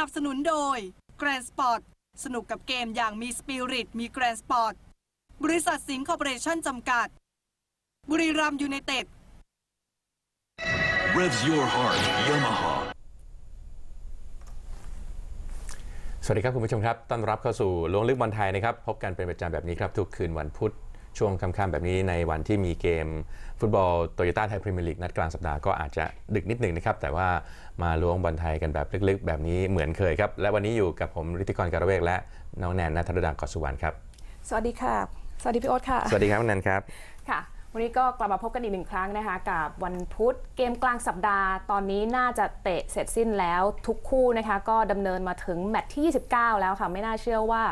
สนับสนุนโดย Grand Sport สนุกกับเกมอย่างมีสปิริตมี Grand Sport บริษัทสิงห์คอร์ปอเรชั่นจำกัด บุรีรัมย์ยูไนเต็ด Revs your heart, Yamaha. สวัสดีครับ คุณผู้ชมครับ ต้อนรับเข้าสู่ล้วงลึกบอลไทยนะครับ พบกันเป็นประจำแบบนี้ครับ ทุกคืนวันพุธ ช่วงค่ำๆแบบนี้ในวันที่มีเกม ฟุตบอลโตโยต้าไทยพรีเมียร์ลีกนัดกลางสัปดาห์ก็อาจจะดึกนิดหนึ่งนะครับ แต่ว่ามาล้วงบอลไทยกันแบบลึกๆ แบบนี้เหมือนเคยครับ และวันนี้อยู่กับผมฤทธิกรการะเวกและน้องแนนนัทรดากอสุวรรณครับ สวัสดีค่ะ สวัสดีพี่โอ๊ตค่ะ สวัสดีครับน้องแนนครับค่ะวันนี้ก็กลับมาพบกันอีกหนึ่งครั้งนะคะกับวันพุธเกมกลางสัปดาห์ ตอนนี้น่าจะเตะเสร็จสิ้นแล้วทุกคู่นะคะ ก็ดำเนินมาถึงแมตช์ที่ 29 แล้วค่ะ ไม่น่าเชื่อว่า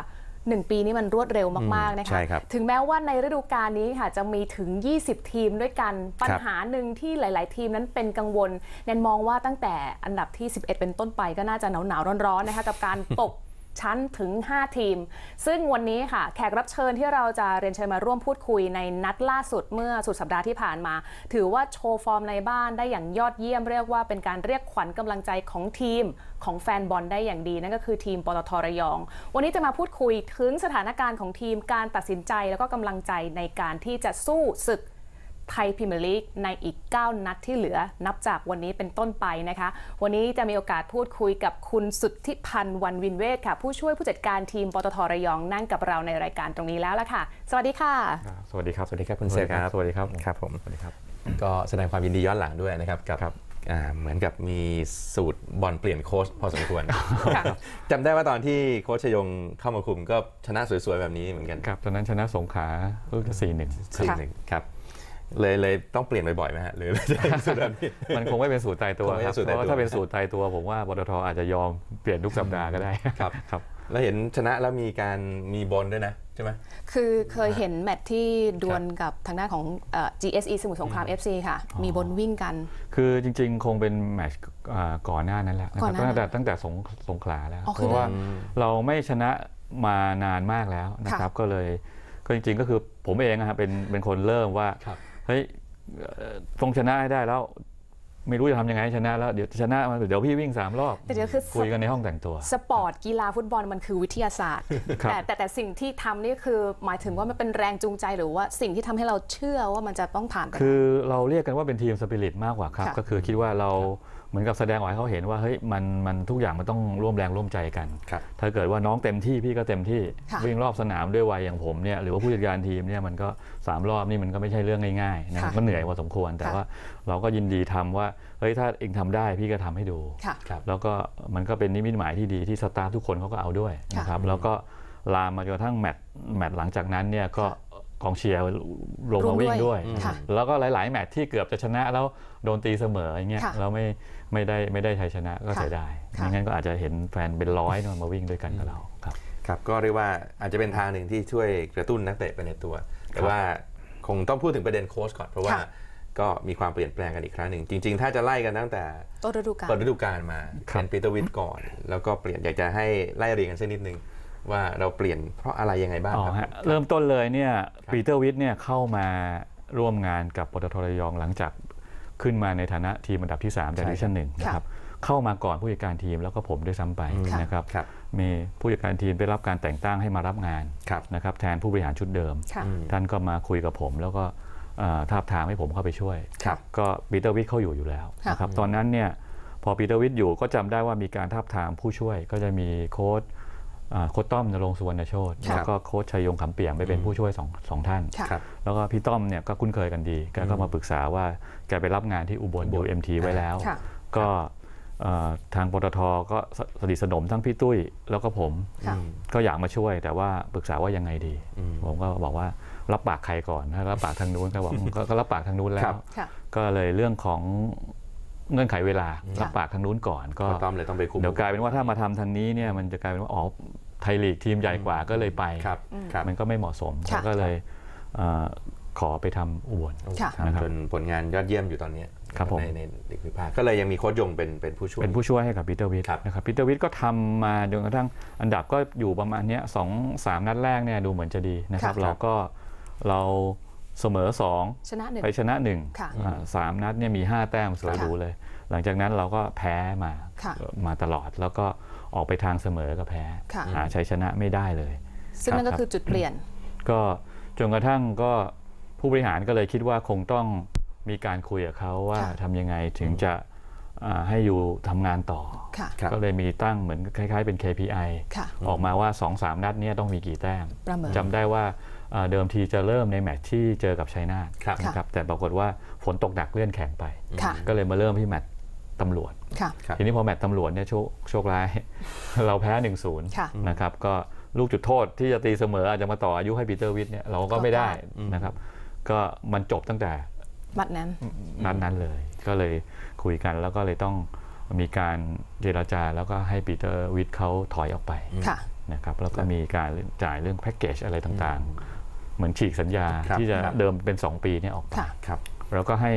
1 ปีนี้มันรวดเร็วมากๆนะคะใช่ครับถึงแม้ว่าในฤดูกาลนี้ค่ะจะมีถึง 20 ทีมด้วยกันปัญหาหนึ่งที่หลาย ๆ ทีมนั้นเป็นกังวลแนนมองว่าตั้งแต่อันดับที่ 11 เป็นต้นไปก็น่าจะหนาวๆร้อนๆนะคะกับการตก ชั้นถึง 5 ทีม ซึ่งวันนี้ค่ะ แขกรับเชิญที่เราจะเรียนเชิญมาร่วมพูดคุยในนัดล่าสุดเมื่อสุดสัปดาห์ที่ผ่านมา ถือว่าโชว์ฟอร์มในบ้านได้อย่างยอดเยี่ยมเรียกว่าเป็นการเรียกขวัญกำลังใจของทีมของแฟนบอลได้อย่างดี นั่นก็คือทีมปตทระยอง วันนี้จะมาพูดคุยถึงสถานการณ์ของทีมการตัดสินใจแล้วก็กำลังใจในการที่จะสู้ศึก ไทยพรีเมียร์ลีกในอีก 9 นัดที่เหลือนับจากวันนี้เป็นต้นไปนะคะ วันนี้จะมีโอกาสพูดคุยกับคุณสุทธิพันธ์วันวินเวทค่ะ ผู้ช่วยผู้จัดการทีมปตทระยองนั่งกับเราในรายการตรงนี้แล้วล่ะค่ะ สวัสดีค่ะครับสวัสดีครับ สวัสดีครับคุณเซฟครับ สวัสดีครับ ครับผม สวัสดีครับ ก็แสดงความยินดีย้อนหลังด้วยนะครับกับครับอ่าเหมือนกับมีสูตรบอลเปลี่ยนโค้ชพอสมควรค่ะจำได้ว่าตอนที่โค้ชชยงเข้ามาคุมก็ชนะสวยๆแบบนี้เหมือนกันครับตอนนั้นชนะสงขลาลูกสี่หนึ่งสี่หนึ่งครับ เลยเลยต้องเปลี่ยนบ่อยๆไหมฮะหรือจะเป็นสูตรแบบนี้มันคงไม่เป็นสูตรตายตัวคงไม่คใช่รับสูตรเพตายตัวราะว่าถ้าเป็นสูตรตายตัว ผมว่าปตทอาจจะยอมเปลี่ยนทุกสัปดาห์ก็ได้ครับครับแล้วเห็นชนะแล้วมีการมีบอลด้วยนะใช่ไหมคือเคยเห็นแมตช์ที่ดวลกับทางด้านของเอ่อ GSE สมุทรสงคราม FC ค่ะ มีบนวิ่งกัน คือจริงๆ คงเป็นแมตช์อ่าก่อนหน้านั้นแหละนะก่คอรันบหน้าตั้งแต่ตั้งแต่สงสงขลาแล้วอ๋อเพคือราะว่าอืมเราไม่ชนะมานานมากแล้วนะครับ ก็เลยก็จริงๆก็คือผมเองนะครับเป็นเป็นคนเริ่มว่าครับ เฮ้ยเอ่อต้องชนะให้ได้แล้วไม่รู้จะทำยังไงให้ชนะแล้วเดี๋ยวชนะมาเดี๋ยวพี่วิ่งสามรอบแต่เดี๋ยวคือคุยกันในห้องแต่งตัว สปอร์ตกีฬาฟุตบอลมันคือวิทยาศาสตร์ครับแต่แต่แต่สิ่งที่ทำนี่คือหมายถึงว่ามันเป็นแรงจูงใจหรือว่าสิ่งที่ทำให้เราเชื่อว่ามันจะต้องผ่านไปคือเราเรียกกันว่าเป็นทีมสปิริตมากกว่าครับค่ะก็คือคิดว่าเรา เหมือนกับแสดงออกให้เขาเห็นว่าเฮ้ยมันมันทุกอย่างมันต้องร่วมแรงร่วมใจกัน ครับ ถ้าเกิดว่าน้องเต็มที่พี่ก็เต็มที่ค่ะ วิ่งรอบสนามด้วยวัยอย่างผมเนี่ยหรือว่าผู้จัดการทีมเนี่ยมันก็สามรอบนี่มันก็ไม่ใช่เรื่องง่ายๆนะครับค่ะก็เหนื่อยพอสมควร แต่ค่ะ ว่าเราก็ยินดีทำว่าเฮ้ยถ้าเองทำได้พี่ก็ทำให้ดู ค่ะ ครับ แล้วก็มันก็เป็นนิมิตหมายที่ดีที่สตาฟทุกคนเขาก็เอาด้วยค่ะนะครับแล้วก็ลามมาจนกระทั่งแมตช์แมตช์หลังจากนั้นเนี่ยก็กองเชียร์ลงมาวิ่งด้วย ค่ะแล้วก็หลาย ๆ แมตช์ที่เกือบจะชนะแล้วโดนตีเสมออย่างเงี้ยค่ะ แล้วไม่ ไม่ได้ไม่ได้ชัยชนะก็ค่ะเสียดายค่ะไม่งั้นก็อาจจะเห็นแฟนเป็นร้อยเนี่ยมาวิ่งด้วยกันกับเราครับครับก็เรียกว่าอาจจะเป็นทางหนึ่งที่ช่วยกระตุ้นนักเตะไปในตัว แต่ว่าคงต้องพูดถึงประเด็นโค้ชก่อนเพราะว่าค่ะก็มีความเปลี่ยนแปลงกันอีกครั้งหนึ่ง จริง ๆ ถ้าจะไล่กันตั้งแต่ต้นฤดูกาลเปิดฤดูกาลมาครับเป็นปีเตอร์วิทก่อน แล้วก็เปลี่ยนอยากจะให้ไล่เรียงกันสักนิดนึงว่าเราเปลี่ยนเพราะอะไรยังไงบ้างอ๋อครับฮะเริ่มต้นเลยเนี่ยปีเตอร์วิทย์เนี่ยเข้ามาร่วมงานกับปตทระยองหลังจาก ขึ้นมาในฐานะทีมอันดับที่3จากดิวิชั่นหนึ่งนะครับเข้ามาก่อนผู้จัดการทีมแล้วก็ผมด้วยซ้ำไปค่ะนะครับครับมีผู้จัดการทีมได้รับการแต่งตั้งให้มารับงานครับนะครับแทนผู้บริหารชุดเดิมค่ะอืมท่านก็มาคุยกับผม แล้วก็เอ่อทาบทามให้ผมเข้าไปช่วยครับก็ปีเตอร์วิทย์เขาอยู่อยู่แล้วค่ะนะครับตอนนั้นเนี่ยพอปีเตอร์วิทย์อยู่ก็จำได้ว่ามีการทาบทามผู้ช่วยก็จะมีโค้ชอ่า โค้ชต้อมนรงค์สุวรรณโชตค่ะแล้วก็โค้ชชัยยงคำเปี่ยมไปเป็นผู้ช่วยสองสองท่านค่ะครับแล้วก็พี่ต้อมเนี่ยก็คุ้นเคยกันดีแกก็มาปรึกษาว่าแกไปรับงานที่อุบลอุบลดูเอ็มทีไว้แล้วค่ะก็เอ่อทางปตทก็สสนิทสนมทั้งพี่ตุ้ยแล้วก็ผมค่ะอืมก็อยากมาช่วยแต่ว่าปรึกษาว่ายังไงดีอืมผมก็บอกว่ารับปากใครก่อนถ้ารับปากทางนู้นก็บอกก็ก็รับปากทางนู้นแล้ครัวบค่ะก็เลยเรื่องของ เงื่อนไขเวลารับปากทางนู้นก่อนก็ก็ต้อมเลยต้องไปคุมเดี๋ยวกลายเป็นว่าถ้ามาทำทางนี้เนี่ยมันจะกลายเป็นว่าอ๋อไทยลีกทีมใหญ่กว่าก็เลยไปครับครับมันก็ไม่เหมาะสมค่ะก็เลยเอ่อขอไปทำอุบลค่ะครับนะครับจนผลงานยอดเยี่ยมอยู่ตอนนี้ครับผมในในลีกวิภาคก็เลยยังมีโค้ชยงเป็นเป็นผู้ช่วยเป็นผู้ช่วยให้กับปีเตอร์วิทครับนะครับปีเตอร์วิทก็ทำมาจนกระทั่งอันดับก็อยู่ประมาณเนี้ยสองสามนัดแรกเนี่ยดูเหมือนจะดีนะครับค่ะเราก็เรา เสมอสองชนะหนึ่งไปชนะหนึ่งค่ะอ่าสามนัดเนี่ยมี 5 แต้มสวยหรูเลย หลังจากนั้นเราก็แพ้มาค่ะมาตลอดแล้วก็ออกไปทางเสมอก็แพ้ค่ะหาชัยชนะไม่ได้เลย ซึ่งนั่นก็ครับคือจุดเปลี่ยน ก็จนกระทั่งก็ผู้บริหารก็เลยคิดว่าคงต้องมีการคุยกับเขาว่าค่ะทำยังไงถึงจะอ่าให้อยู่ทำงานต่อค่ะครับก็เลยมีตั้งเหมือนคล้าย ๆ เป็น KPI ค่ะออกมาว่า 2-3 นัดเนี้ต้องมีกี่แต้มประเมินจำได้ว่า เอ่อเดิมทีจะเริ่มในแมตช์ที่เจอกับชัยนาทครับค่ะนะครับแต่ปรากฏว่าฝนตกหนักเลื่อนแข่งไปค่ะก็เลยมาเริ่มที่แมตช์ตำรวจค่ะครับทีนี้พอแมตช์ตำรวจเนี่ยโชคโชคร้าย เราแพ้ 1-0ค่ะนะครับก็ลูกจุดโทษที่จะตีเสมออาจจะมาต่ออายุให้ปีเตอร์วิทย์เนี่ยเราก็ไม่ได้ก็ได้นะครับ ก็มันจบตั้งแต่บัดนั้นนัดนั้นเลย ก็เลยคุยกันแล้วก็เลยต้องมีการเจรจาแล้วก็ให้ปีเตอร์วิทย์เขาถอยออกไปค่ะนะครับแล้วก็มีการจ่ายเรื่องแพ็กเกจอะไรต่างๆ เหมือนฉีกสัญญาครับที่จะครับ เดิมเป็น 2 ปีเนี่ยออกไปค่ะ ครับแล้วก็ให้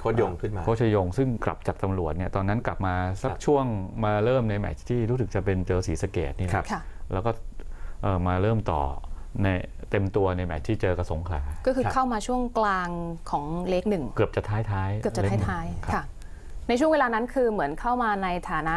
โค้ชยงขึ้นมา โคชยงซึ่งกลับจากตำรวจเนี่ยตอนนั้นกลับมาสักครับ ช่วงมาเริ่มในแมตช์ที่รู้สึกจะเป็นเจอสีสะเกตนี่แหละครับ ค่ะ แล้วก็เอ่อมาเริ่มต่อในเต็มตัวในแมตช์ที่เจอกับสงขลาก็คือครับ เข้ามาช่วงกลางของเลขหนึ่ง เกือบจะท้ายๆเกือบจะล่นท้ายครับๆค่ะ ในช่วงเวลานั้นคือเหมือนเข้ามาในฐานะ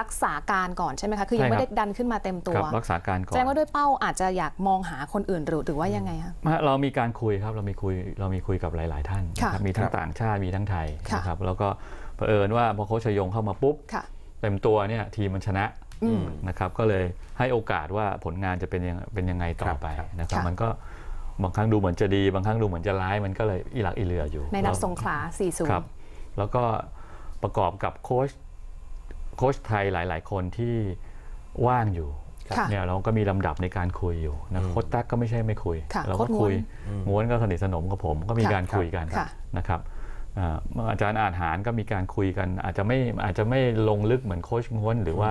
รักษาการก่อนใช่ไหมคะ คือยังไม่ได้ดันขึ้นมาเต็มตัวครับรักษาการก่อแสดนงว่าด้วยเป้าอาจจะอยากมองหาคนอื่นหรือหรือว่ายังไงคะมาเรามีการคุยครับ เรามีคุย เรามีคุยกับหลาย ๆ ท่านค่ะนะครับมีทั้คงรับต่างชาติ มีทั้งไทยค่ะนะครับ แล้วก็เผอิญว่าพอโคชชยงเข้ามาปุ๊บค่ะเต็มตัวเนี่ยทีมมันชนะอืมนะครับ ก็เลยให้โอกาสว่าผลงานจะเป็นยังเป็นยังไงต่อไปครับนะครับค่ะมันก็บางครั้งดูเหมือนจะดี บางครั้งดูเหมือนจะร้าย มันก็เลยอีหลักอีเหลืออยู่ ในนัดแล้วสงขลาครับ4-0แล้วก็ประกอบกับโค้ช โค้ชไทยหลาย ๆ คนที่ว่างอยู่ค่ะเนี่ยเราก็มีลำดับในการคุยอยู่นะโค้ชตั๊กก็ไม่ใช่ไม่คุย ค่ะเราโค้ก็ชง้วนคุยง้วนก็สนิทสนมกับผมก็มีค่ะการคุยกันค่ะนะครับอ่าอาจารย์อาจหารก็มีการคุยกัน อาจจะไม่อาจจะไม่ลงลึกเหมือนโค้ชง้วนหรือว่า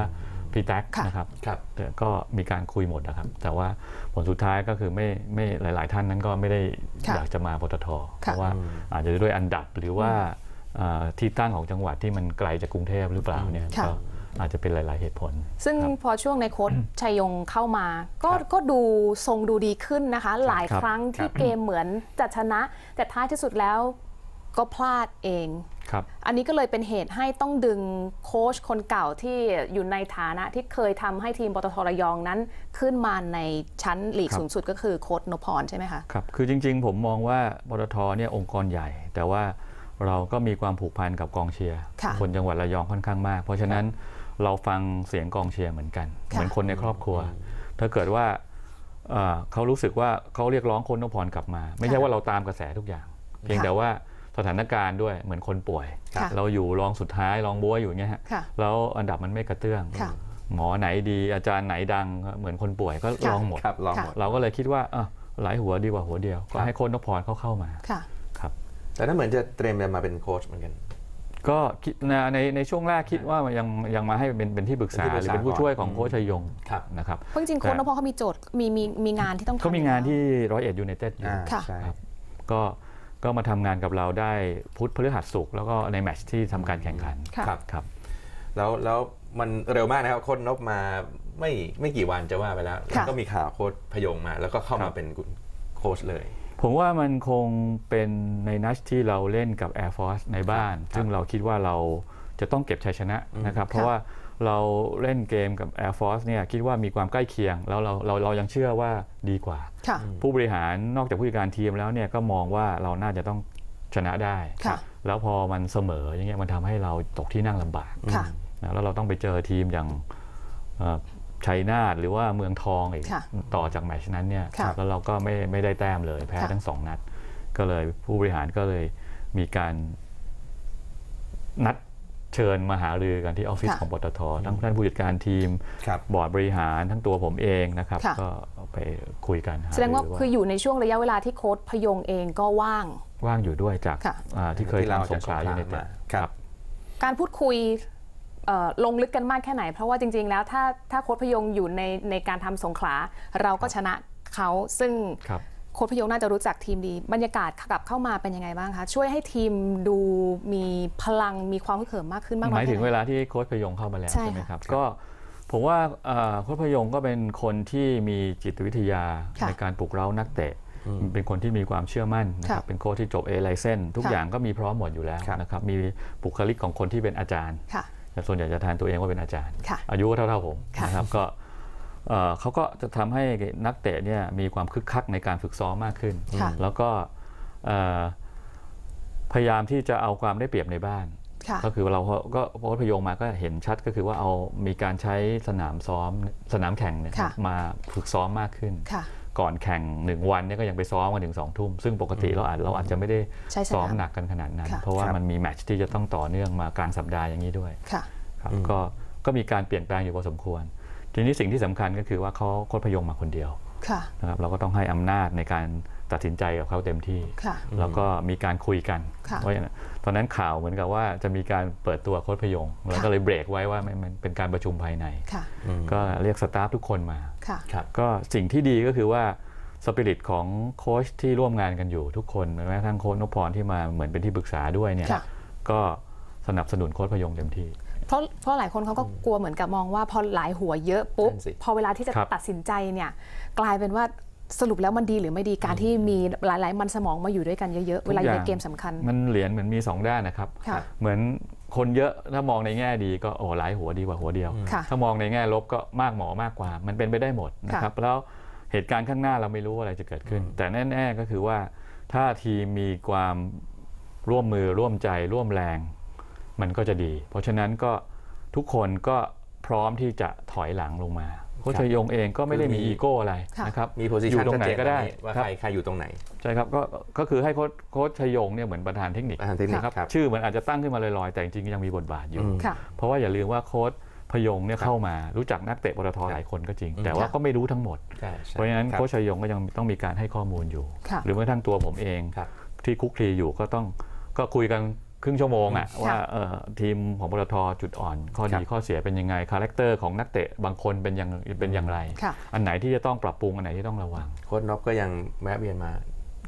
พี่แท็กค่ะ นะครับ ครับ แต่ก็มีการคุยหมดนะครับ แต่ว่าผลสุดท้ายก็คือไม่ไม่หลาย ๆ ท่านนั้นก็ไม่ได้ค่ะอยากจะมาปตท เพค่ะราะว่าอาจจะด้วยอันดับหรือว่าเอ่อ ที่ตั้งของจังหวัดที่มันไกลจากกรุงเทพหรือเปล่าเนี่ยค่ะก็อาจจะเป็นหลาย ๆ เหตุผล ซึ่งครับพอช่วงในโค้ชชัยยงเข้ามา ก็ครับก็ดูทรงดูดีขึ้นนะคะ หลายครับครั้งคที่รับเกมเหมือนจะชนะ แต่ท้ายที่สุดแล้วก็พลาดเองครับอันนี้ก็เลยเป็นเหตุให้ต้องดึงโค้ชคนเก่าที่อยู่ในฐานะที่เคยทำให้ทีมปตทระยองนั้น ขึ้นมาในชั้นลีกครับสูงสุดก็คือโค้ชนพพรใช่ไหมคะครับคือจริง ๆ ผมมองว่าปตทเนี่ยองค์กรใหญ่ แต่ว่า เราก็มีความผูกพันกับกองเชียร์ค่ะคนจังหวัดระยองค่อนข้างมาก เพราะฉะนั้นเราฟังเสียงกองเชียร์เหมือนกันค่ะเหมือนคนในครอบครัว ถ้าเกิดว่าเอ่อเขารู้สึกว่าเขาเรียกร้องคนนพพรกลับมา ไม่ใช่ว่าเราตามกระแสทุกอย่าง เพียงแต่ว่าสถานการณ์ด้วยเหมือนคนป่วยค่ะเราอยู่รองสุดท้ายรองบัวอยู่อย่างเงี้ยฮะค่ะแล้วอันดับมันไม่กระเตื้องค่ะหมอไหนดีอาจารย์ไหนดังก็เหมือนคนป่วยก็ค่ะลองหมดครับลองหมดเราก็เลยคิดว่าเออหลายหัวดีกว่าหัวเดียว ก็ครับให้โค้ชนพพรเขาเข้ามาค่ะครับ แต่นั่นเหมือนจะเตรียมจะมาเป็นโค้ชเหมือนกัน ก็คิดนะในในช่วงแรกคิดว่ายังยังมาให้เป็นเป็นที่ปรึกษาเป็นที่ปรึกษาหรือเป็นผู้ช่วยของก่อนโค้ชชัยยงครับนะครับเพราะจริงๆโค้ชนพพรเขามีโจทย์มีมีมีงานที่ต้องทำเขามีงานอยู่ที่ร้อยเอ็ดยูไนเต็ดอยู่อ่าค่ะใช่ครับก็ก็มาทำงานกับเราได้พุธพฤหัสศุกร์แล้วก็ในแมตช์ที่ทำการแข่งขันค่ะครับครับแล้วแล้วมันเร็วมากนะครับโค้ชนบมาไม่ไม่กี่วันจะว่าไปแล้วแล้วก็มีข่าวโค้ชพยงมา แล้วก็เข้าครัมาบเป็นโค้ชเลย ผมว่ามันคงเป็นในนัดที่เราเล่นกับ Air Force ในบ้าน ซึ่งเราคิดว่าเราจะต้องเก็บชัยชนะนะครับ เพราะว่าเราเล่นเกมกับ Air Force เนี่ยคิดว่ามีความใกล้เคียง แล้วเราเราเรายังเชื่อว่าดีกว่าค่ะผู้บริหารนอกจากผู้จัดการทีมแล้วเนี่ยก็มองว่าเราน่าจะต้องชนะได้ค่ะแล้วพอมันเสมออย่างเงี้ยมันทำให้เราตกที่นั่งลำบากค่ะนะแล้วเราต้องไปเจอทีมอย่างเอ่อ ชัยนาทหรือว่าเมืองทองอีกค่ะต่อจากแมตช์นั้นเนี่ยค่ะแล้วเราก็ไม่ไม่ได้แต้มเลยแพ้ค่ะทั้งสองนัด ก็เลยผู้บริหารก็เลยมีการนัดเชิญมาหารือกันที่ออฟฟิศค่ะของปตททั้งท่านผู้จัดการทีมครับบอร์ดบริหารทั้งตัวผมเองนะครับค่ะก็ไปคุยกันหแสดงว่ารือคืออยู่ในช่วงระยะเวลาที่โค้ชพยงเองก็ว่าง ว่างอยู่ด้วยจากค่ะอ่าที่เคยที่เราทำสงขลาจากสงขลายูไนเต็ดมาครับ การพูดคุยเอ่อ ลงลึกกันมากแค่ไหน เพราะว่าจริง ๆ แล้วถ้าถ้าโค้ชพยงอยู่ในในการทำสงขลาเราก็ชนะเขาซึ่งครับโค้ชพยงน่าจะรู้จักทีมดี บรรยากาศกลับเข้ามาเป็นยังไงบ้างคะช่วยให้ทีมดูมีพลังมีความฮึกเหิมมากขึ้นมากหน้อมายยถึงแค่เวไหนลาที่โค้ชพยงเข้ามาแล้วใช่ใช่ไหมค่ะครับก็ผมว่าเอ่อโค้ชพยงก็เป็นคนที่มีจิตวิทยาค่ะในการปลุกเร้านักเตะเป็นคนที่มีความเชื่อมั่นนะครับค่ะเป็นโค้ชที่จบ A ไลเซนทุกค่ะอย่างก็มีพร้อมหมดอยู่แล้วครับนะครับมีบุคลิกของคนที่เป็นอาจารย์ค่ะ แต่ส่วนใหญ่จะทานตัวเองว่าเป็นอาจารย์ค่ะอายุก็เท่าๆผมค่ะนะครับก็เอ่อเขาก็จะทำให้นักเตะเนี่ยมีความคึกคักในการฝึกซ้อมมากขึ้นค่ะแล้วก็เอ่อพยายามที่จะเอาความได้เปรียบในบ้านค่ะก็คือเราก็โค้ชพยงมาก็เห็นชัดก็คือว่าเอามีการใช้สนามซ้อมสนามแข่งเนี่ยค่ะมาฝึกซ้อมมากขึ้นค่ะ ก่อนแข่งหนึ่งวันเนี่ยก็ยังไปซ้อมกันถึงสองทุ่ม ซึ่งปกติเราอาจเราอาจจะไม่ได้ใช้สนามซ้อมหนักกันขนาดนั้นค่ะเพราะว่าครับมันมีแมตช์ที่จะต้องต่อเนื่องมากลางสัปดาห์อย่างนี้ด้วยค่ะครับก็ก็มีการเปลี่ยนแปลงอยู่พอสมควร ทีนี้สิ่งที่สำคัญก็คือว่าเขาโค้ชพยงมาคนเดียวค่ะนะครับเราก็ต้องให้อำนาจในการ ตัดสินใจกับเขาเต็มที่ค่ะแล้วก็มีการคุยกันค่ะว่าอย่างนั้นตอนนั้นข่าวเหมือนกับว่าจะมีการเปิดตัวโค้ชพยงแล้วก็เลยเบรกไว้ว่ามันมันเป็นการประชุมภายในค่ะก็เรียกสตาฟทุกคนมาค่ะครับก็สิ่งที่ดีก็คือว่าสปิริตของโค้ชที่ร่วมงานกันอยู่ทุกคนแม้กระทั่งโค้ชนพพรที่มาเหมือนเป็นที่ปรึกษาด้วยเนี่ยค่ะก็สนับสนุนโค้ชพยงเต็มที่เพราะเพราะหลายคนเขาก็กลัวเหมือนกับมองว่าพอหลายหัวเยอะปุ๊บนั่นสิพอเวลาที่จะครับตัดสินใจเนี่ยกลายเป็นว่า สรุปแล้วมันดีหรือไม่ดีการที่มีหลาย ๆ มันสมองมาอยู่ด้วยกันเยอะ ๆ เวลาอยู่ในเกมสำคัญ มันเหรียญเหมือนมีสองด้านนะครับค่ะเหมือนคนเยอะถ้ามองในแง่ดีก็โอ้หลายหัวดีกว่าหัวเดียวค่ะถ้ามองในแง่ลบก็มากหมอมากกว่า มันเป็นไปได้หมดนะครับแล้วเหตุการณ์ข้างหน้าเราไม่รู้ว่าอะไรจะเกิดขึ้น แต่แน่ ๆ ก็คือว่าถ้าทีมมีความร่วมมือร่วมใจร่วมแรง มันก็จะดี เพราะฉะนั้นก็ทุกคนก็พร้อมที่จะถอยหลังลงมาโค้ ชครับชยงเองก็ไม่ได้มีคือมีอีโก้อะไรค่ะนะครับมีโพซิอชันยู่ตรงไหนก็ได้ว่าครับใครใครอยู่ตรงไหนใช่ครับก็ก็คือให้โค้ชโค้ชชยงเนี่ยเหมือนประธานเทคนิคประธานเทคนิคนะครับครับชื่อมันอาจจะตั้งขึ้นมาลอยๆ แต่จริงๆยังมีบทบาทอยู่อืมค่ะเพราะว่าอย่าลืมว่าโค้ชพยงเนี่ยเข้ามารู้จักนักเตะปตทหลายคนก็จริง แต่ว่าก็ไม่รู้ทั้งหมดใช่ใช่เพราะฉะนั้นครับโค้ชชยงก็ยังต้องมีการให้ข้อมูลอยู่ค่ะหรือแม้กระทั่งตัวผมเองครับที่คุกคลีอยู่ก็ต้องก็คุยกัน ครึ่งชั่วโมงอะค่ะว่าเอ่อทีมของปตทจุดอ่อน ข้อดีครับข้อเสียเป็นยังไงคาแรคเตอร์ของนักเตะบางคนเป็นยังเป็นอย่างไรค่ะอันไหนที่จะต้องปรับปรุงอันไหนที่ต้องระวังโค้ชนบก็ยังแวะเวียนมา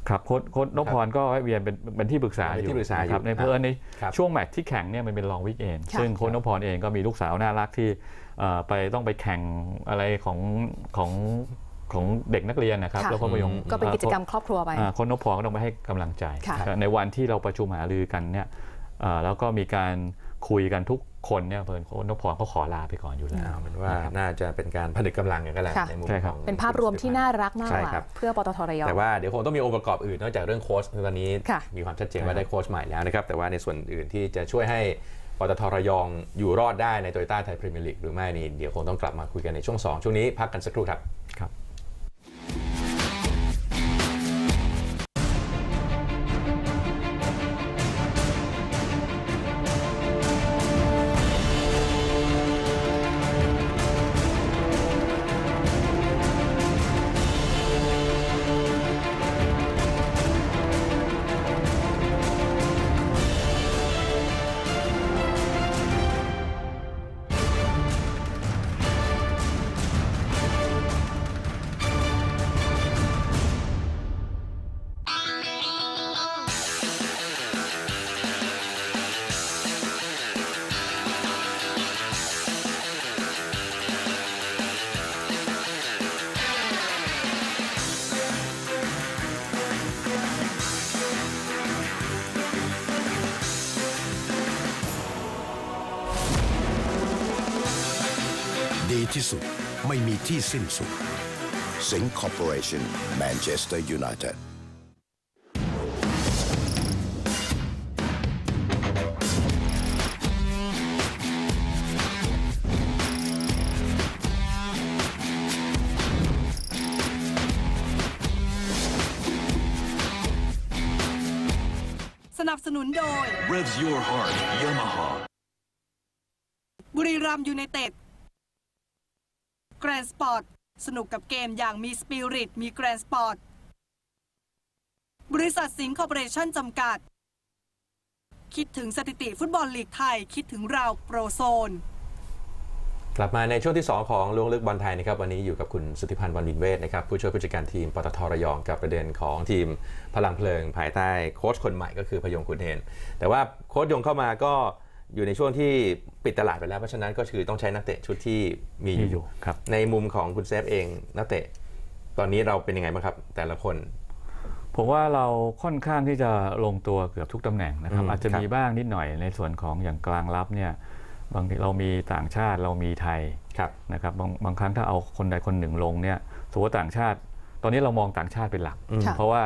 ครับโค้ชโค้ชนพพรก็แวะเวียนเป็นเป็นที่ปรึกษาเป็นอยู่ที่ปรึกษาอยู่นะครับในเพื่อนในครับช่วงแมตช์ที่แข่งเนี่ยมันเป็นลองวิกเอนค่ะซึ่งโค้ชนพพรเองก็มีลูกสาวน่ารักที่เอ่อไปต้องไปแข่งอะไรของของ ของเด็กนักเรียนนะครับ ค่ะ แล้วก็ประยงก็เป็นกิจกรรมครอบครัวไป อ่าโค้ชนพพรก็ต้องไปให้กำลังใจ ค่ะ ในวันที่เราประชุมหารือกันเนี่ยเอ่อแล้วก็มีการคุยกันทุกคนเนี่ยเพิ่นโค้ชนพพรเขาขอลาไปก่อนอยู่แล้ว เอาเป็นว่าน่าจะเป็นการผนึกกำลังกันก็แล้วค่ะ ในมุมใช่ครับของเป็นภาพรวมที่น่ารักมากใช่กว่าครับ เพื่อปตทระยอง แต่ว่าเดี๋ยวคงต้องมีองค์ประกอบอื่นนอกจากเรื่องโค้ชตอนนี้ค่ะ มีความชัดเจนว่าได้โค้ชใหม่แล้วนะครับ แต่ว่าในส่วนอื่นที่จะช่วยให้ปตทระยองอยู่รอดได้ในโตโยต้าไทยพรีเมียร์ลีกหรือไม่นี่เดี๋ยวคงต้องกลับมาคุยกันในช่วง 2 ช่วงนี้พักกันสักครู่ครับ ครับ ที่สุดไม่มีที่สิ้นสุด Sing Corporation Manchester United สนับสนุนโดย Revs your heart, Yamaha. บุรีรัมย์ยูไนเต็ด แกรนสปอร์ตสนุกกับเกมอย่างมีสปิริตมีแกรนสปอร์ตบริษัทสิงห์คอร์ปอเรชั่นจำกัด คิดถึงสถิติฟุตบอลลีกไทย คิดถึงเราโปรโซน กลับมาในช่วงที่ 2 ของลวงลึกบอลไทยนะครับ วันนี้อยู่กับคุณสุธิพันธ์วันวินเวทนะครับ ผู้ช่วยผู้จัดการทีมปตทระยองกับประเด็นของทีมพลังเพลิง ภายใต้โค้ชคนใหม่ก็คือพยงคุณเทนแต่ว่าโค้ชยงเข้ามาก็ อยู่ในช่วงที่ปิดตลาดไปแล้วเพราะฉะนั้นก็คือต้องใช้นักเตะชุดที่มีมีออยู่ยู่ครับ ในมุมของคุณเซฟเองนักเตะ ตอนนี้เราเป็นยังไงบ้างครับ แต่ละคน ผมว่าเราค่อนข้างที่จะลงตัวเกือบทุกตำแหน่งนะครับ อืมอาจจะครับมีบ้างนิดหน่อยในส่วนของอย่างกลางรับเนี่ยบางทีเรามีต่างชาติเรามีไทยครับ นะครับบางบางครั้งถ้าเอาคนใดคนหนึ่งลงเนี่ยสมมติว่าต่างชาติ ตอนนี้เรามองต่างชาติเป็นหลัก ค่ะ เพราะว่า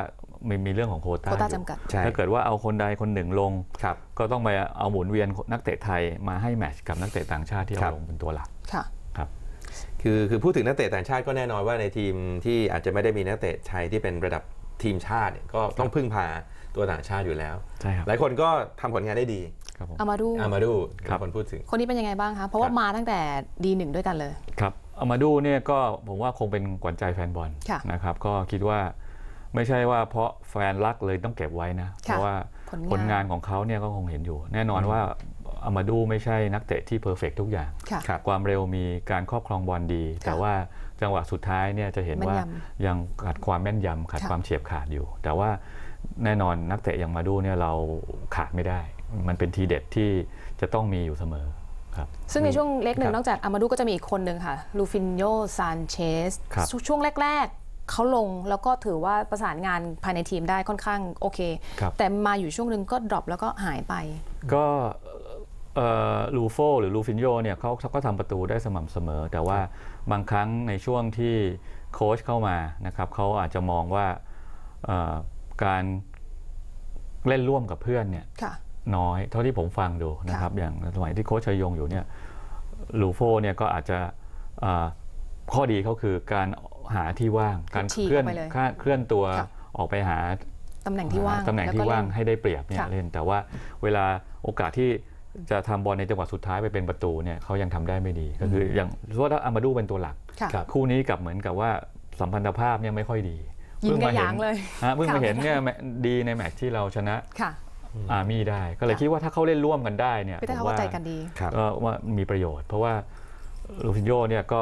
มันมีเรื่องของโควต้าโควต้าอยู่จำกัด ใช่ ถ้าเกิดว่าเอาคนใดคนหนึ่งลง ครับ ก็ต้องไปเอาหมุนเวียนนักเตะไทยมาให้แมทช์กับนักเตะต่างชาติที่ครัเอาบ ลงเป็นตัวหลักค่ะ ครับ คือคือพูดถึงนักเตะต่างชาติก็แน่นอนว่าในทีมที่อาจจะไม่ได้มีนักเตะไทยที่เป็นระดับทีมชาติเนี่ยก็ต้องพึ่งพาตัวต่างชาติอยู่แล้ว ใช่ครับ หลายคนก็ทำผลงานได้ดีครับผม อามาดู อามาดูครับเป็นคนพูดถึง คนนี้เป็นยังไงบ้างคะ เพราะว่าครับมาตั้งแต่ดีหนึ่งด้วยกันเลย ครับ อามาดูเนี่ยก็ผมว่าคงเป็นขวัญใจแฟนบอลค่ะนะครับ ก็คิดว่าไม่ใช่ว่าเพราะแฟนรักเลยต้องเก็บไว้นะ เพค่ะราะว่าผลงานผลงานของเขาเนี่ยก็คงเห็นอยู่ แน่นอนว่าอามาดูไม่ใช่นักเตะที่เพอร์เฟกทุกอย่างค่ะครับความเร็วมีการครอบครองบอลดี แต่ว่าจังหวะสุดท้ายเนี่ยจะเห็นว่าแม่นยยังขาดความแม่นยำขาดค่ะความเฉียบขาดอยู่ แต่ว่าแน่นอนนักเตะอย่างมาดูเนี่ยเราขาดไม่ได้ มันเป็นทีเด็ดที่จะต้องมีอยู่เสมอครับ ซึ่งในช่วงเล็กหนึ่ครังบนอกจากอามาดูก็จะมีอีกคนหนึ่งค่ะลูฟินโยซานเชสครับช่วงแรก ๆเขาลงแล้วก็ถือว่าประสานงานภายในทีมได้ค่อนข้างโอเคครับแต่มาอยู่ช่วงหนึ่งก็ดรอปแล้วก็หายไป ก็เอ่อลูโฟหรือลูฟินโยเนี่ยเขาเขาก็ทำประตูได้สม่ำเสมอ แต่ว่าบางครั้งในช่วงที่โค้ชเข้ามานะครับเขาอาจจะมองว่าเอ่อการเล่นร่วมกับเพื่อนเนี่ยค่ะ น้อย เท่าที่ผมฟังดูนะครับ อย่างสมัยที่โค้ชชัยยงอยู่เนี่ยลูโฟเนี่ยก็อาจจะเอ่อข้อดีเขาคือการหาที่ว่าง การฉีกเคลื่อนออกไปเลยเคลื่อนตัวค่ะออกไปหาตำแหน่งที่ว่างตำแหน่งล้วที่ก็ว่างเล่นให้ได้เปรียบเนี่ยค่ะเล่น แต่ว่าเวลาโอกาสที่จะทำบอลในจังหวะสุดท้ายไปเป็นประตูเนี่ยเขายังทำได้ไม่ดี ก็คืออย่างสมมติว่าถ้าอามาดูเป็นตัวหลักค่ะครับคู่นี้กับเหมือนกับว่าสัมพันธภาพเนี่ยไม่ค่อยดียิงกระเพิ่มหยางเลยฮะเพิ่งมาค่ะเห็นเนี่ยแมดีในแมตช์ที่เราชนะค่ะ อาร์มี่ได้ก็เลยค่ะคิดว่าถ้าเขาเล่นร่วมกันได้เนี่ยพี่แต่ผเขามว่าเข้าใจกันดีครับก็ว่ามีประโยชน์ เพราะว่าลูฟินโยเนี่ยก็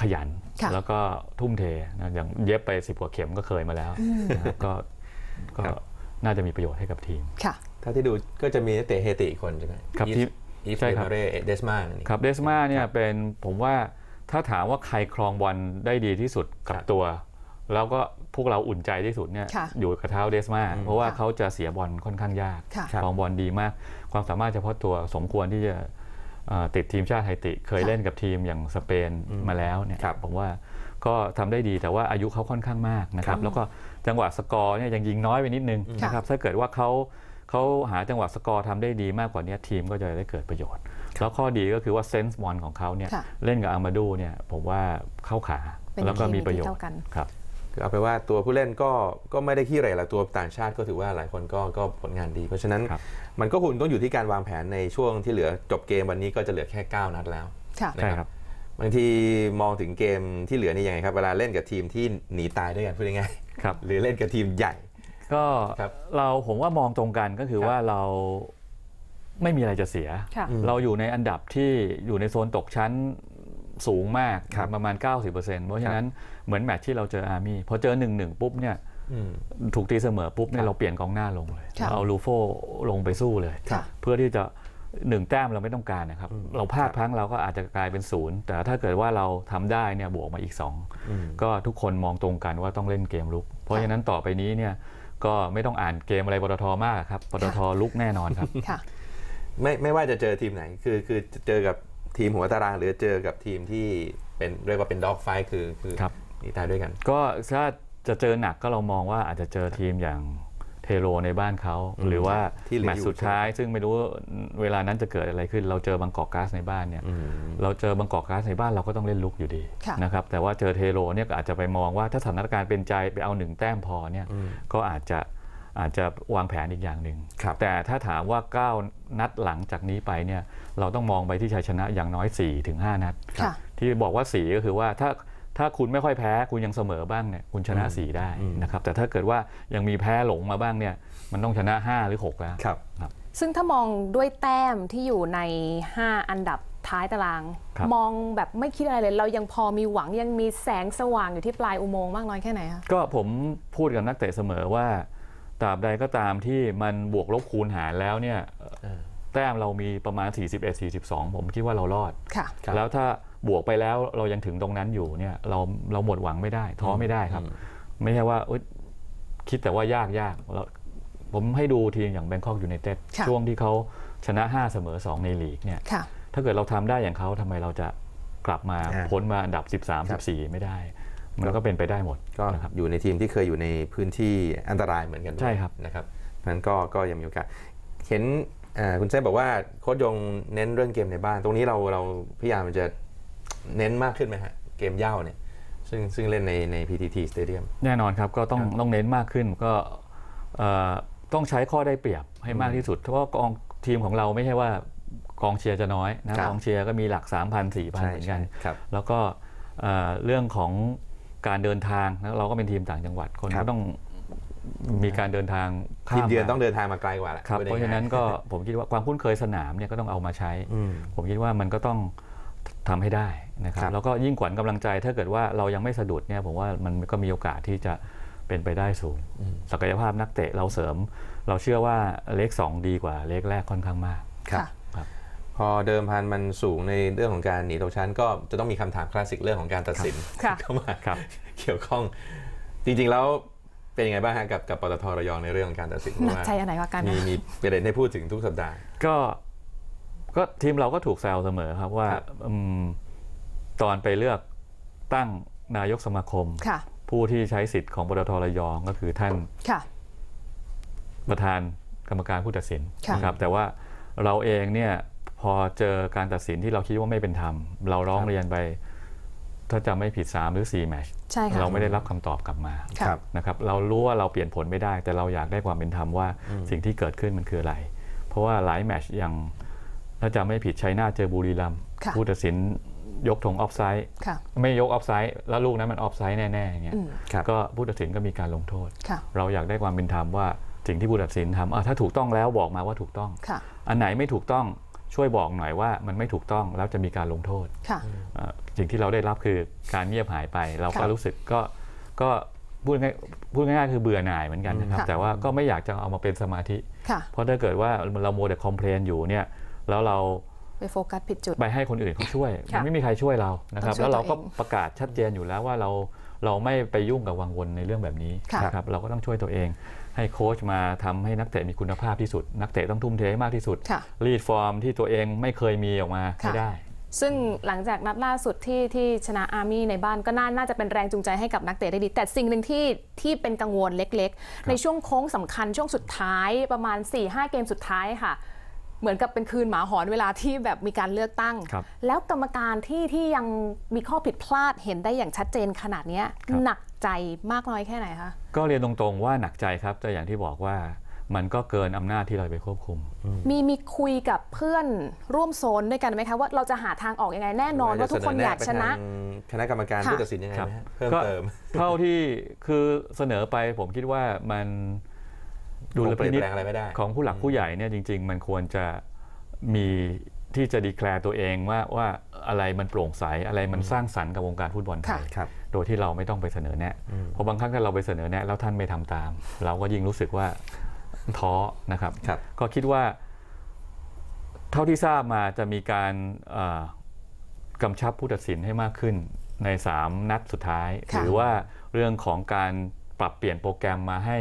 ขยันค่ะแล้วก็ทุ่มเทนะอย่างเย็บไปสิบกว่าเข็มก็เคยมาแล้วนะครับก็ก็ครับน่าจะมีประโยชน์ให้กับทีมค่ะถ้าที่ดูก็จะมีนักเตะเฮติอีกคนใช่ไหมครับอีฟที่อีฟใช่เดครับมาเรเดสมานี่ครับเดสมาเนี่คยรับเป็นผมว่าถ้าถามว่าใครครองบอลได้ดีที่สุดกับครับตัว แล้วก็ พวกเราอุ่นใจที่สุดเนี่ยค่ะอยู่กับเท้าเดสมาเพราะว่าค่ะเขาจะเสียบอลค่อนข้างยากค่ะครองบอลดีมาก ความสามารถเฉพาะตัวสมควรที่จะเอ่อติดทีมชาติไทยติ เคยค่ะเล่นกับทีมอย่างสเปนมาแล้วเนี่ยครับผมว่าก็ทำได้ดีแต่ว่าอายุเขาค่อนข้างมากนะคครัรับบแล้วก็จังหวะสกอร์เนี่ยยังยิงน้อยไปนิดนึงค่ะนะครับถ้าเกิดว่าเขาเขาหาจังหวะสกอร์ทำได้ดีมากกว่านี้ทีมก็จะได้เกิดประโยชน์ แล้วข้อดีก็คือว่าเซนส์บอลของเขาเนี่ยค่ะเล่นกับอามาดูเนี่ยผมว่าเข้าขาเป็นแล้วก็เคมีมีประโยชที่น์เท่ากันครับคือ เอาไปนว่าตัวผู้เล่นก็ก็ไม่ได้ขี้เหร่ละตัวต่างชาติก็ถือว่าหลายคนก็ก็ผลงานดี เพราะฉะนั้นครับมันก็คงต้องอยู่ที่การวางแผนในช่วงที่เหลือจบเกมวันนี้ก็จะเหลือแค่ 9 นัดแล้วค่ะนะใช่ครับบางทีมองถึงเกมที่เหลือนี่ยังไงครับเวลาเล่นกับทีมที่หนีตายด้วยกันพูดง่ายครับๆหรือเล่นกับทีมใหญ่ ก็ครับเราผมว่ามองตรงกันก็คือครับว่าเราไม่มีอะไรจะเสียค่ะเราอยู่ในอันดับที่อยู่ในโซนตกชั้น สูงมากครับประมาณ 90%เพราะฉะนั้นเหมือนแมตช์ที่เราเจออาร์มี่พอเจอ1นหนึ่งปุ๊บเนี่ยอืมถูกตีเสมอปุ๊บเนี่ครัยบเราเปลี่ยนกองหน้าลงเลยครับเราเอาลูโฟลงไปสู้เลยค่ะเพื่อที่จะหนึ่งแต้มเราไม่ต้องการนะครับ เราพลาดพลั้งเราก็อาจจะกลายเป็นศูนย์แต่ถ้าเกิดว่าเราทำได้เนี่ยบวกมาอีก 2 ก็ทุกคนมองตรงกันว่าต้องเล่นเกมลุก เพราะฉะนั้นต่อไปนี้เนี่ยก็ไม่ต้องอ่านเกมอะไรปตทมากครับปตทลุกแน่นอนครับค่ะไม่ไม่ว่าจะเจอทีมไหน คือคือจะเจอกับ ทีมหัวตารางหรือเจอกับทีมที่เป็นเรียกว่าเป็นด็อกไฟคือคือครับหนีตายด้วยกัน ก็ถ้าจะเจอหนักก็เรามองว่าอาจจะเจอทีมอย่างเทโรในบ้านเขา หรือว่าที่เหลือแมตช์อยู่สุดท้าย ซึ่งไม่รู้เวลานั้นจะเกิดอะไรขึ้น เราเจอบางกอกก๊าซในบ้านเนี่ยอืมเราเจอบางกอกก๊าซในบ้านเราก็ต้องเล่นลุกอยู่ดีค่ะนะครับแต่ว่าเจอเทโรเนี่ยก็อาจจะไปมองว่าถ้าสถานการณ์เป็นใจไปเอาหนึ่งแต้มพอเนี่ยก็อาจจะ อาจจะวางแผนอีกอย่างหนึ่งครับแต่ถ้าถามว่า 9 นัดหลังจากนี้ไปเนี่ยเราต้องมองไปที่ชัยชนะอย่างน้อย 4-5ถึง5นัดค่ะที่บอกว่า 4 ก็คือว่าถ้าถ้าคุณไม่ค่อยแพ้คุณยังเสมอบ้างเนี่ยคุณชนะ 4 ได้นะครับแต่ถ้าเกิดว่ายังมีแพ้หลงมาบ้างเนี่ยมันต้องชนะ 5 หรือ 6 แล้วครับซึ่งถ้ามองด้วยแต้มที่อยู่ใน 5 อันดับท้ายตารางครับมองแบบไม่คิดอะไรเลย เรายังพอมีหวังยังมีแสงสว่างอยู่ที่ปลายอุโมงค์มากน้อยแค่ไหนคะก็ผมพูดกับนักเตะเสมอว่า ตราบใดก็ตามที่มันบวกลบคูณหารแล้วเนี่ยแต้มเรามีประมาณ 41 42 ผมคิดว่าเรารอดค่ะครับแล้วถ้าบวกไปแล้วเรายังถึงตรงนั้นอยู่เนี่ยเราเราหมดหวังไม่ได้ ท้อไม่ได้ครับ ไม่ใช่ว่าเอ้ยคิดแต่ว่ายากยากแล้วผมให้ดูทีมอย่างแบงคอกยูไนเต็ดค่ะช่วงที่เขาชนะ 5 เสมอ 2 ในลีกเนี่ยค่ะถ้าเกิดเราทำได้อย่างเขาทำไมเราจะกลับมาอ่าพ้นมาอันดับ 13 14 ไม่ได้ มันก็เป็นไปได้หมดก็นะครับอยู่ในทีมที่เคยอยู่ในพื้นที่อันตรายเหมือนกันด้วยใช่ครับนะครับนั้นก็ก็ยังมีโอกาสเห็นอ่าคุณเซ่บอกว่าโค้ชยงเน้นเรื่องเกมในบ้าน ตรงนี้เราเราพยายามจะเน้นมากขึ้นไหมฮะเกมเหย้าเนี่ยซึ่งซึ่งเล่นในใน PTT Stadium แน่นอนครับก็ต้องครับต้องเน้นมากขึ้นก็เอ่อต้องใช้ข้อได้เปรียบให้มากที่สุดเพราะว่ากองทีมของเราไม่ใช่ว่ากองเชียร์จะน้อยนะครับกองเชียร์ก็มีหลัก 3,000 4,000เหมือนกันครับแล้วก็เอ่อเรื่องของ การเดินทางนะเราก็เป็นทีมต่างจังหวัดคนครัก็บต้องมีการเดินทางข้ามทีมเยือนมาต้องเดินทางมาไกลกว่าแหละครับพูดเพราะฉะนั้นง่ายๆก็ผมคิดว่าความคุ้นเคยสนามเนี่ยก็ต้องเอามาใช้อืมผมคิดว่ามันก็ต้องทำให้ได้นะครัครับบแล้วก็ยิ่งขวัญกำลังใจถ้าเกิดว่าเรายังไม่สะดุดเนี่ยผมว่ามันก็มีโอกาสที่จะเป็นไปได้สูง ศักยภาพนักเตะเราเสริม เราเชื่อว่าเลข2ดีกว่าเลขแรกค่อนข้างมากครับค่ะ พอเดิมพันมันสูงในเรื่องของการหนีตกชั้น ก็จะต้องมีคำถามคลาสสิกเรื่องของการตัดสินค่ะเข้ามาครับเกี่ยวข้องจริงๆแล้วเป็นยังไงบ้างฮะกับกับปตทระยองในเรื่องของการตัดสินเพหนัราะกว่าใจอันไหนกว่ากันมีนะมีประเด็นให้พูดถึงทุกสัปดาห์ ก็ก็ทีมเราก็ถูกแซวเสมอครับว่าครับอืมตอนไปเลือกตั้งนายกสมาคมค่ะผู้ที่ใช้สิทธิ์ของปตทระยองก็คือท่านค่ะประธานกรรมการผู้ตัดสินค่ะนะครับ แต่ว่าเราเองเนี่ย พอเจอการตัดสินที่เราคิดว่าไม่เป็นธรรม เราร้องเรียนไป ถ้าจะไม่ผิด 3 หรือ 4 แมตช์ใช่ค่ะเราไม่ได้รับคำตอบกลับมาค่ะนะครับเรารู้ว่าเราเปลี่ยนผลไม่ได้ แต่เราอยากได้ความเป็นธรรมว่าสิ่งที่เกิดขึ้นมันคืออะไร เพราะว่าหลายแมตช์อย่างถ้าจะไม่ผิดชัยนาทเจอบุรีรัมย์ค่ะผู้ตัดสินยกธงออฟไซด์ค่ะไม่ยกออฟไซด์แล้วลูกนั้นมันออฟไซด์แน่ๆอย่างเงี้ยอืมครับก็ผู้ตัดสินก็มีการลงโทษค่ะเราอยากได้ความเป็นธรรมว่าสิ่งที่ผู้ตัดสินทำอะถ้าถูกต้องแล้วบอกมาว่าถูกต้องค่ะอันไหนไม่ถูกต้อง ช่วยบอกหน่อยว่ามันไม่ถูกต้องแล้วจะมีการลงโทษค่ะเอ่อสิ่งที่เราได้รับคือการเงียบหายไป เราก็ค่ะรู้สึกก็ก็พูดง่ายพูดง่ายๆคือเบื่อหน่ายเหมือนกันนะครับค่ะแต่ว่าก็ไม่อยากจะเอามาเป็นสมาธิค่ะเพราะถ้าเกิดว่าเราโมเดลคอมเพลนอยู่เนี่ยแล้วเราไปโฟกัสผิดจุด ไปให้คนอื่นเขาช่วยค่ะมันไม่มีใครช่วยเรานะครับต้องช่วยแล้วเราก็ตัวเองประกาศชัดเจนอยู่แล้วว่าเราเราไม่ไปยุ่งกับวังวนในเรื่องแบบนี้ค่ะนะครับเราก็ต้องช่วยตัวเอง ให้โค้ชมาทำให้นักเตะมีคุณภาพที่สุด นักเตะต้องทุ่มเทให้มากที่สุดค่ะรีดฟอร์มที่ตัวเองไม่เคยมีออกมาให้ค่ะได้ ซึ่งหลังจากนัดล่าสุดที่ที่ชนะอาร์มี่ในบ้านก็น่าน่าจะเป็นแรงจูงใจให้กับนักเตะได้ดี แต่สิ่งหนึ่งที่ที่เป็นกังวลเล็ก ๆ ในช่วงโค้งสำคัญช่วงสุดท้ายประมาณ 4-5 เกมสุดท้ายค่ะ เหมือนกับเป็นคืนหมาหอนเวลาที่แบบมีการเลือกตั้งครับแล้วกรรมการที่ที่ยังมีข้อผิดพลาดเห็นได้อย่างชัดเจนขนาดเนี้ยครับหนักใจมากน้อยแค่ไหนคะ ก็เรียนตรงๆว่าหนักใจครับ แต่อย่างที่บอกว่ามันก็เกินอำนาจที่เราไปควบคุม มีมีคุยกับเพื่อนร่วมโซนด้วยกันไหมคะว่าเราจะหาทางออกยังไงแน่นอนว่าทุกคนอยากชนะหรือว่าจเสอแไปทางคณะกรรมการค่ะผู้ตัดสินยังไงไหมฮะเพิ่มก็เติมเท่าที่คือเสนอไปผมคิดว่ามัน ดูลคงเปลี่พิยนนิจแปลงอะไรไม่ได้ ของผู้หลักผู้ใหญ่เนี่ยจริง ๆ มันควรจะมีที่จะดีแคลร์ตัวเองว่าว่าอะไรมันโปร่งใสอะไรมันสร้างสรรค์กับวงการฟุตบอลไทค่ะยครับโดยที่เราไม่ต้องไปเสนอแนะเพราะบางครั้งถ้าเราไปเสนอแนะแล้วท่านไม่ทำตาม เราก็ยิ่งรู้สึกว่าท้อนะครับครับก็คิดว่า เท่าที่ทราบมาจะมีการเอ่อกำชับผู้ตัดสินให้มากขึ้นใน 3 นัดสุดท้ายค่ะหรือว่าเรื่องของการปรับเปลี่ยนโปรแกรมมาให้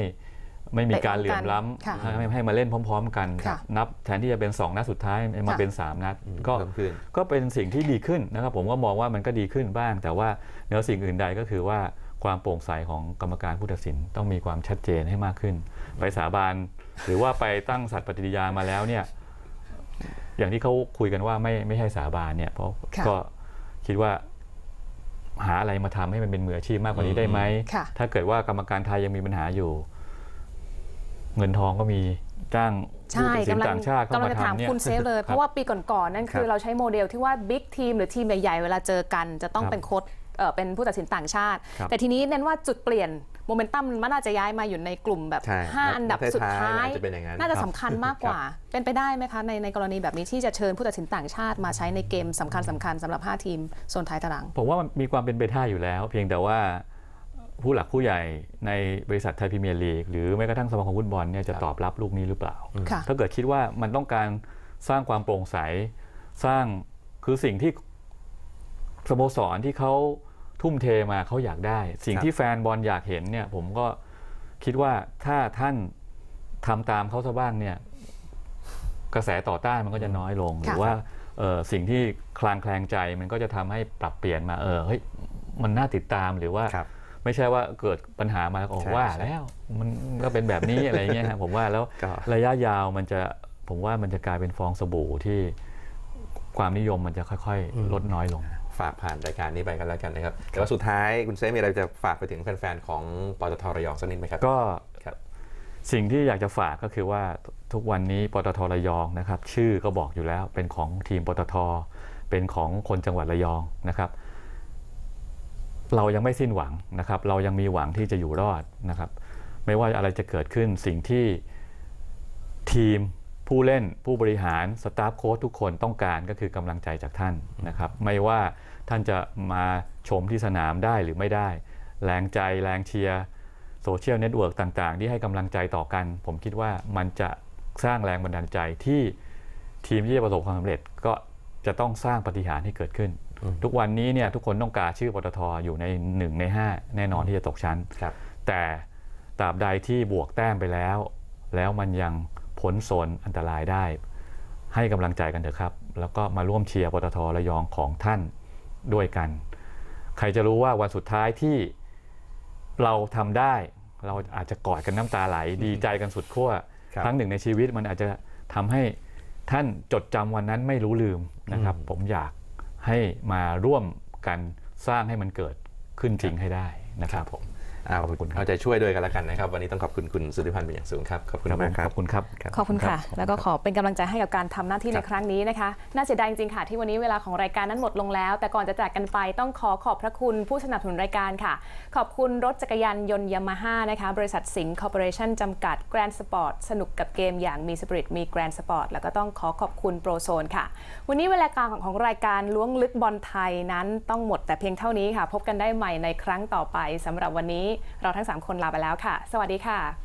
ไม่มีการเหลื่อมล้ค่ะำให้ให้มาเล่นพร้อม ๆ กันค่ะนับแทนที่จะเป็น 2 นัดสุดท้ายมาค่ะเป็น 3 นัด ก็เพิ่มขึ้นก็เป็นสิ่งที่ดีขึ้นนะครับ ผมก็มองว่ามันก็ดีขึ้นบ้าง แต่ว่าเหนือสิ่งอื่นใดก็คือว่าความโปร่งใสของกรรมการผู้ตัดสินต้องมีความชัดเจนให้มากขึ้น ไปสาบานหรือว่าไปตั้งสัตย์ปฏิญาณมาแล้วเนี่ยอย่างที่เขาคุยกันว่าไม่ไม่ให้สาบานเนี่ยเพราะค่ะก็คิดว่าหาอะไรมาทำให้มันเป็นมืออาชีพมากกว่านี้ได้ไหมค่ะถ้าเกิดว่ากรรมการไทยยังมีปัญหาอยู่ เงินทองก็มีจ้างใช่ผู้ตัดสินกำลังต่างชาติเข้ากำลัมางจะถามทำเนี่ยคุณเซฟเลย เพราะว่าปีก่อนๆนั่นคืคอรับเราใช้โมเดลที่ว่าบิ๊กทีมหรือทีมใหญ่ๆ เวลาเจอกันจะต้องครับเป็นโค้ชเอ่อเป็นผู้ตัดสินต่างชาติครับแต่ทีนี้เน้นว่าจุดเปลี่ยนโมเมนตัมมันน่าจะย้ายมาอยู่ในกลุ่มแบบใช่5อันดับสุดท้าย น่าจะเป็นอย่างนั้นน่าจะสำคัญมากกว่า เป็นไปได้ไหมคะ ในในกรณีแบบนี้ที่จะเชิญผู้ตัดสินต่างชาติมาใช้ในเกมสำคัญสำคัญๆสำหรับ 5 ทีมโซนท้ายตาราง ผมว่ามันมีความเป็นไปได้อยู่แล้ว เพียงแต่ว่า ผู้หลักผู้ใหญ่ในบริษัทไทยพรีเมียร์ลีกหรือแม้กระทั่งสมาคมฟุตบอลเนี่ยจะตอบรับลูกนี้หรือเปล่า ค่ะถ้าเกิดคิดว่ามันต้องการสร้างความโปร่งใสสร้างคือสิ่งที่สโมสรที่เขาทุ่มเทมาเขาอยากได้ สิ่งครับ ที่แฟนบอลอยากเห็นเนี่ยผมก็คิดว่าถ้าท่านทำตามเขาซะบ้างเนี่ยกระแสต่อต้านมันก็จะน้อยลง หรือว่าเอ่อสิ่งที่คลางแคลงใจมันก็จะทำให้ปรับเปลี่ยนมาเออเฮ้ยมันน่าติดตามหรือว่า ครับ ไม่ใช่ว่าเกิดปัญหามาแล้วก็โอ้ใช่ว่าใช่แล้วมันก็เป็นแบบนี้อะไรเงี้ยฮะผมว่าแล้วก็ระยะยาวมันจะผมว่ามันจะกลายเป็นฟองสบู่ที่ความนิยมมันจะค่อยๆ ลดน้อยลง ฝากผ่านรายการนี้ไปกันแล้วกันนะครับ แต่ว่าสุดท้ายคุณเซฟมีอะไรจะฝากไปถึงแฟนๆ ของปตทระยองสักนิดไหมครับ ก็ครับสิ่งที่อยากจะฝากก็คือว่าทุกวันนี้ปตทระยองนะครับ ชื่อก็บอกอยู่แล้วเป็นของทีมปตทเป็นของคนจังหวัดระยองนะครับ เรายังไม่สิ้นหวังนะครับ เรายังมีหวังที่จะอยู่รอดนะครับ ไม่ว่าอะไรจะเกิดขึ้นสิ่งที่ทีมผู้เล่นผู้บริหารสตาฟโค้ชทุกคนต้องการก็คือกำลังใจจากท่านนะครับ ไม่ว่าท่านจะมาชมที่สนามได้หรือไม่ได้ แรงใจแรงเชียร์โซเชียลเน็ตเวิร์กต่างๆ ที่ให้กำลังใจต่อกัน ผมคิดว่ามันจะสร้างแรงบันดาลใจที่ทีมที่จะประสบความสำเร็จก็จะต้องสร้างปฏิหารให้เกิดขึ้น ทุกวันนี้เนี่ยทุกคนต้องการชื่อปตทอยู่ในหนึ่งในห้าแน่นอนที่จะตกชั้นครับแต่ตราบใดที่บวกแต้มไปแล้ว แล้วมันยังพ้นโซนอันตรายได้ ให้กำลังใจกันเถอะครับ แล้วก็มาร่วมเชียร์ปตทระยองของท่านด้วยกัน ใครจะรู้ว่าวันสุดท้ายที่เราทำได้ เราอาจจะกอดกันน้ำตาไหล ดีใจกันสุดขั้วครับครั้งหนึ่งในชีวิตมันอาจจะทำให้ท่านจดจำวันนั้นไม่รู้ลืมนะครับ ผมอยาก ให้มาร่วมกันสร้างให้มันเกิดขึ้นจริงให้ได้นะครับผม เอาเอาใจช่วยด้วยกันแล้วกันนะครับ วันนี้ต้องขอบคุณคุณสุธิพันธ์เป็นอย่างสูงครับ ขอบคุณมากครับ ขอบคุณครับ ขอบคุณค่ะ แล้วก็ขอเป็นกำลังใจให้กับการทำหน้าที่ในครั้งนี้นะคะ น่าเสียดายจริงๆค่ะ ที่วันนี้เวลาของรายการนั้นหมดลงแล้ว แต่ก่อนจะจากกันไปต้องขอขอบพระคุณผู้สนับสนุนรายการค่ะ ขอบคุณรถจักรยานยนต์ยามาฮ่านะคะ บริษัทสิงห์คอร์ปอเรชั่นจำกัดแกรนด์สปอร์ตสนุกกับเกมอย่างมีสปิริตมีแกรนด์สปอร์ตแล้วก็ต้องขอขอบคุณโปรโซนค่ะ วันนี้เวลาการของรายการล้วงลึกบอลไทยนั้นต้องหมดแต่เพียงเท่านี้ค่ะ พบกันได้ใหม่ในครั้งต่อไปสำหรับวันนี้เราทั้งสามคนลาไปแล้วค่ะ สวัสดีค่ะ